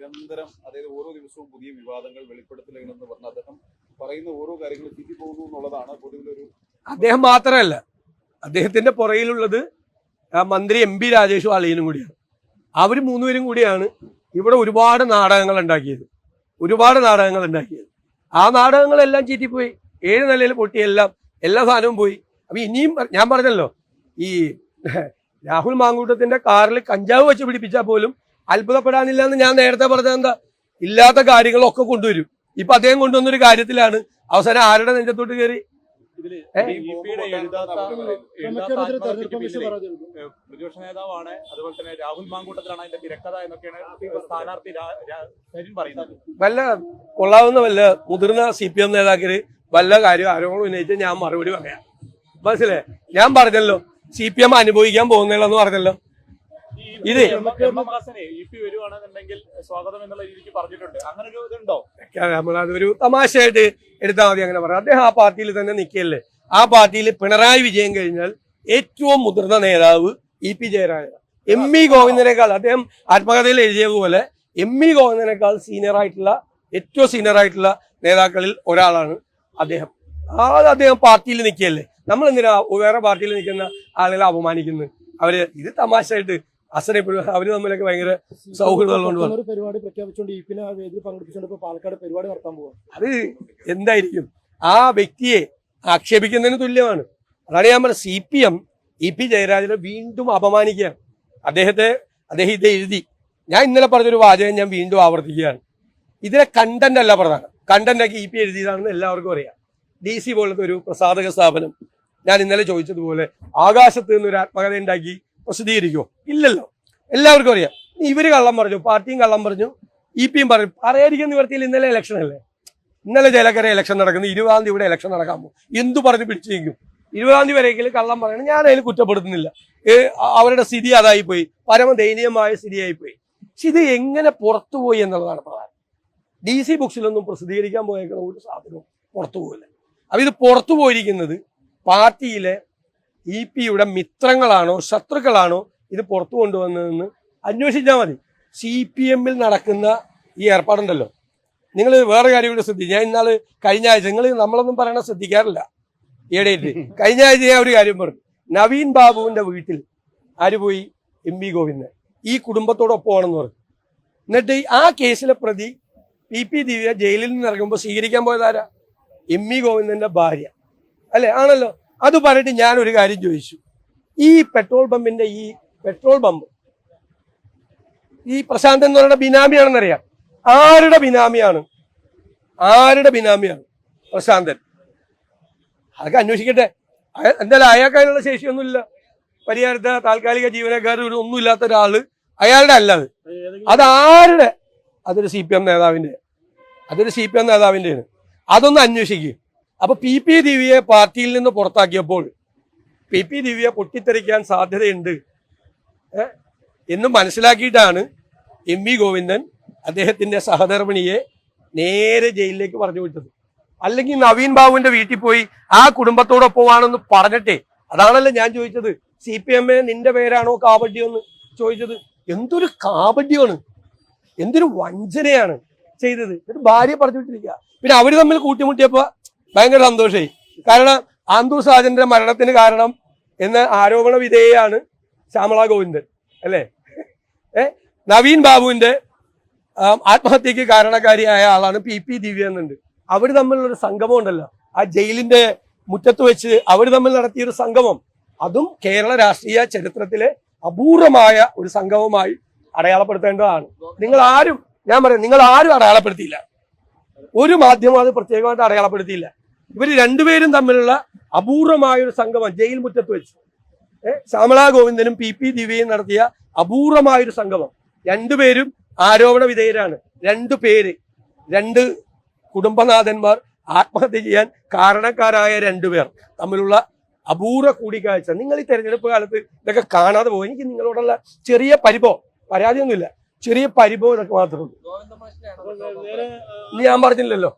നിരന്തരം അതായത് ഓരോ ദിവസവും പുതിയ വിവാദങ്ങൾ വെളിപ്പെടുത്തലുകൾ എന്ന് പറഞ്ഞ അദ്ദേഹം പറയുന്ന ഓരോ കാര്യങ്ങളും തിരി പോകുന്നു എന്നുള്ളതാണ് പൊതുവിലൊരു അദ്ദേഹം മാത്രമല്ല അദ്ദേഹത്തിന്റെ പുറയിലുള്ളത് മന്ത്രി എം പി രാജേഷും അളിയനും കൂടിയാണ്. അവർ മൂന്നുപേരും കൂടിയാണ് ഇവിടെ ഒരുപാട് നാടകങ്ങൾ ഉണ്ടാക്കിയത്. ഒരുപാട് നാടകങ്ങൾ ഉണ്ടാക്കിയത്. ആ നാടകങ്ങളെല്ലാം ചീറ്റിപ്പോയി. ഏഴ് നിലയിൽ പൊട്ടി എല്ലാം എല്ലാ സാധനവും പോയി. അപ്പൊ ഇനിയും ഞാൻ പറഞ്ഞല്ലോ ഈ രാഹുൽ മാങ്കൂട്ടത്തിന്റെ കാറിൽ കഞ്ചാവ് വെച്ച് പിടിപ്പിച്ചാൽ പോലും അത്ഭുതപ്പെടാനില്ല എന്ന് ഞാൻ നേരത്തെ പറഞ്ഞത് എന്താ? ഇല്ലാത്ത കാര്യങ്ങളൊക്കെ കൊണ്ടുവരും. ഇപ്പൊ അദ്ദേഹം കൊണ്ടുവന്നൊരു കാര്യത്തിലാണ്. അവസാനം ആരുടെ നെഞ്ചത്തോട്ട് കയറി? പ്രതിപക്ഷ നേതാവാണ്. അതുപോലെ തന്നെ രാഹുൽ മാങ്കൂട്ടത്തിലാണ് അതിന്റെ തിരക്കഥ എന്നൊക്കെയാണ് സ്ഥാനാർത്ഥി പറയുന്നത്. വല്ല കൊള്ളാവുന്ന വല്ല മുതിർന്ന സി പി എം നേതാക്കൾ വല്ല കാര്യം ആരോപണം ഉന്നയിച്ച് ഞാൻ മറുപടി പറയാം. മനസ്സിലേ ഞാൻ പറഞ്ഞല്ലോ സി പി എം അനുഭവിക്കാൻ പോകുന്നില്ലെന്ന് പറഞ്ഞല്ലോ. ഇത് നമ്മളതൊരു തമാശയായിട്ട് എടുത്താൽ മതി അങ്ങനെ പറയാം. അദ്ദേഹം ആ പാർട്ടിയിൽ തന്നെ നിൽക്കുകയല്ലേ? ആ പാർട്ടിയിൽ പിണറായി വിജയൻ കഴിഞ്ഞാൽ ഏറ്റവും മുതിർന്ന നേതാവ് E P Jayarajan. M E ഗോവിന്ദനേക്കാൾ അദ്ദേഹം ആത്മകഥയിൽ എഴുതിയ പോലെ എം ഇ ഗോവിന്ദനേക്കാൾ സീനിയർ ആയിട്ടുള്ള ഏറ്റവും സീനിയർ ആയിട്ടുള്ള നേതാക്കളിൽ ഒരാളാണ് അദ്ദേഹം. ആ അദ്ദേഹം പാർട്ടിയിൽ നിൽക്കുകയല്ലേ? നമ്മൾ എന്തിനാ വേറെ പാർട്ടിയിൽ നിൽക്കുന്ന ആളുകളെ അപമാനിക്കുന്നത്? അവർ ഇത് തമാശയായിട്ട് അസനെപ്പോഴും അവർ തമ്മിലൊക്കെ ഭയങ്കര സൗഹൃദമുള്ളതുകൊണ്ട് പരിപാടി പ്രഖ്യാപിച്ചുകൊണ്ട് ആ വേദിയിൽ പങ്കെടുപ്പിച്ചുകൊണ്ട് ഇപ്പോൾ പാലക്കാട് പരിപാടി നടത്താൻ പോവാം. അത് എന്തായിരിക്കും? ആ വ്യക്തിയെ ആക്ഷേപിക്കുന്നതിന് തുല്യമാണ്. അതാണ് ഞാൻ പറഞ്ഞത്. C P M E P ജയരാജനെ വീണ്ടും അപമാനിക്കുകയാണ്. അദ്ദേഹത്തെ അദ്ദേഹം ഇത് എഴുതി. ഞാൻ ഇന്നലെ പറഞ്ഞൊരു വാചകം ഞാൻ വീണ്ടും ആവർത്തിക്കുകയാണ്. ഇതിലെ കണ്ടന്റ് അല്ല പ്രധാനം. കണ്ടന്റ് ഒക്കെ ഇ പി എഴുതിയതാണെന്ന് എല്ലാവർക്കും അറിയാം. ഡി സി പോലത്തെ ഒരു പ്രസാധക സ്ഥാപനം. ഞാൻ ഇന്നലെ ചോദിച്ചതുപോലെ ആകാശത്ത് നിന്ന് ഒരു ആത്മകഥ ഉണ്ടാക്കി പ്രസിദ്ധീകരിക്കുമോ ഇല്ലല്ലോ. എല്ലാവർക്കും അറിയാം. ഇവർ കള്ളം പറഞ്ഞു പാർട്ടിയും കള്ളം പറഞ്ഞു ഇ പിയും പറഞ്ഞു പറയാതിരിക്കാൻ നിവർത്തിയിൽ ഇന്നലെ ഇലക്ഷൻ അല്ലേ? ഇന്നലെ ജലക്കര ഇലക്ഷൻ നടക്കുന്നു ഇരുപതാം തീയതി ഇവിടെ ഇലക്ഷൻ നടക്കാൻ പോകും. എന്തു പറഞ്ഞു പിടിച്ചിരിക്കും ഇരുപതാം തീയതി വരെയെങ്കിലും കള്ളം പറയണം. ഞാൻ അതിൽ കുറ്റപ്പെടുത്തുന്നില്ല. അവരുടെ സ്ഥിതി അതായി പോയി പരമദയനീയമായ സ്ഥിതിയായി പോയി പക്ഷെ ഇത് എങ്ങനെ പുറത്തുപോയി എന്നുള്ളതാണ് പ്രധാനം. ഡി സി ബുക്സിലൊന്നും പ്രസിദ്ധീകരിക്കാൻ പോയേക്കുന്ന ഒരു സാധനവും പുറത്തു പോകില്ല അപ്പൊ ഇത് പുറത്തു പോയിരിക്കുന്നത് പാർട്ടിയിലെ ഇ പിയുടെ മിത്രങ്ങളാണോ ശത്രുക്കളാണോ ഇത് പുറത്തു കൊണ്ടുവന്നതെന്ന് അന്വേഷിച്ചാൽ മതി. സി പി എമ്മിൽ നടക്കുന്ന ഈ ഏർപ്പാടുണ്ടല്ലോ. നിങ്ങൾ വേറെ കാര്യം കൂടി ശ്രദ്ധിച്ചു ഞാൻ ഇന്നാൾ കഴിഞ്ഞ ആഴ്ച നിങ്ങൾ നമ്മളൊന്നും പറയണ ശ്രദ്ധിക്കാറില്ല. ഈയിടെയായിട്ട് കഴിഞ്ഞ ആഴ്ച ഞാൻ ഒരു കാര്യം പറഞ്ഞു. നവീൻ ബാബുവിന്റെ വീട്ടിൽ ആര് പോയി? M V Govindan. ഈ കുടുംബത്തോടൊപ്പമാണെന്ന് പറഞ്ഞു. എന്നിട്ട് ആ കേസിലെ പ്രതി പി പി ദിവ്യ ജയിലിൽ നിന്ന് ഇറങ്ങുമ്പോൾ സ്വീകരിക്കാൻ പോയതാരാ എം വി ഗോവിന്ദന്റെ ഭാര്യ. അല്ലേ? ആണല്ലോ. അത് പറഞ്ഞിട്ട് ഞാൻ ഒരു കാര്യം ചോദിച്ചു. ഈ പെട്രോൾ പമ്പിന്റെ ഈ പെട്രോൾ പമ്പ് ഈ പ്രശാന്ത് എന്ന് പറയുന്ന ബിനാമിയാണെന്നറിയാം. ആരുടെ ബിനാമിയാണ്? ആരുടെ ബിനാമിയാണ്? പ്രശാന്തൻ. അതൊക്കെ അന്വേഷിക്കട്ടെ. എന്തായാലും അയാൾക്ക് ശേഷിയൊന്നുമില്ല. പരിഹാരത്തെ താൽക്കാലിക ജീവനക്കാർ ഒരു ഒന്നുമില്ലാത്ത ഒരാൾ അയാളുടെ അല്ല അത്. അതാരുടെ അതൊരു സി പി എം നേതാവിന്റെ അതൊരു സി പി എം നേതാവിന്റെയാണ്. അതൊന്ന് അന്വേഷിക്കുക അപ്പൊ പി പി ദിവ്യയെ പാർട്ടിയിൽ നിന്ന് പുറത്താക്കിയപ്പോൾ പി പി ദിവ്യ പൊട്ടിത്തെറിക്കാൻ സാധ്യതയുണ്ട്. എന്ന് മനസ്സിലാക്കിയിട്ടാണ് എം വി ഗോവിന്ദൻ അദ്ദേഹത്തിന്റെ സഹധർമ്മിണിയെ നേരെ ജയിലിലേക്ക് പറഞ്ഞു വിട്ടത്. അല്ലെങ്കിൽ നവീൻ ബാബുവിന്റെ വീട്ടിൽ പോയി ആ കുടുംബത്തോടൊപ്പമാണെന്ന് പറഞ്ഞിട്ടേ. അതാണല്ലോ ഞാൻ ചോദിച്ചത്. സി പി എം നിന്റെ പേരാണോ കാപട്യം എന്ന് ചോദിച്ചത്. എന്തൊരു കാബഡ്യമാണ് എന്തൊരു വഞ്ചനയാണ് ചെയ്തത്. എന്നിട്ട് ഭാര്യ പറഞ്ഞു വിട്ടിരിക്കുക. പിന്നെ അവർ തമ്മിൽ കൂട്ടിമുട്ടിയപ്പോ ഭയങ്കര സന്തോഷമായി കാരണം ആന്തു സാജന്റെ മരണത്തിന് കാരണം എന്ന ആരോപണ വിധേയാണ് ശ്യാമള ഗോവിന്ദൻ അല്ലേ? ഏ? നവീൻ ബാബുവിന്റെ ആത്മഹത്യക്ക് കാരണക്കാരിയായ ആളാണ് പി പി ദിവ്യ എന്നുണ്ട്. അവർ തമ്മിലുള്ളൊരു സംഗമം ഉണ്ടല്ലോ. ആ ജയിലിന്റെ മുറ്റത്ത് വെച്ച് അവർ തമ്മിൽ നടത്തിയ ഒരു സംഗമം. അതും കേരള രാഷ്ട്രീയ ചരിത്രത്തിലെ അപൂർവമായ ഒരു സംഗമമായി അടയാളപ്പെടുത്തേണ്ടതാണ്. നിങ്ങൾ ആരും ഞാൻ പറയാം നിങ്ങൾ ആരും അടയാളപ്പെടുത്തിയില്ല. ഒരു മാധ്യമം അത് പ്രത്യേകമായിട്ട് അടയാളപ്പെടുത്തിയില്ല. ഇവർ രണ്ടുപേരും തമ്മിലുള്ള അപൂർവമായ ഒരു സംഗമം ജയിൽ മുറ്റത്ത് വെച്ച്. ശ്യാമള ഗോവിന്ദനും പി പി ദിവ്യയും നടത്തിയ അപൂർവമായ ഒരു സംഗമം. രണ്ടുപേരും ആരോപണ വിധേയരാണ്. രണ്ടു പേര് രണ്ട് കുടുംബനാഥന്മാർ ആത്മഹത്യ ചെയ്യാൻ കാരണക്കാരായ രണ്ടുപേർ തമ്മിലുള്ള അപൂർവ കൂടിക്കാഴ്ച. നിങ്ങൾ ഈ തെരഞ്ഞെടുപ്പ് കാലത്ത് ഇതൊക്കെ കാണാതെ പോകും. എനിക്ക് നിങ്ങളോടുള്ള ചെറിയ പരിഭവം പരാതിയൊന്നുമില്ല. ചെറിയ പരിഭവം ഇതൊക്കെ മാത്രമേ ഉള്ളൂ. ഞാൻ പറഞ്ഞില്ലല്ലോ.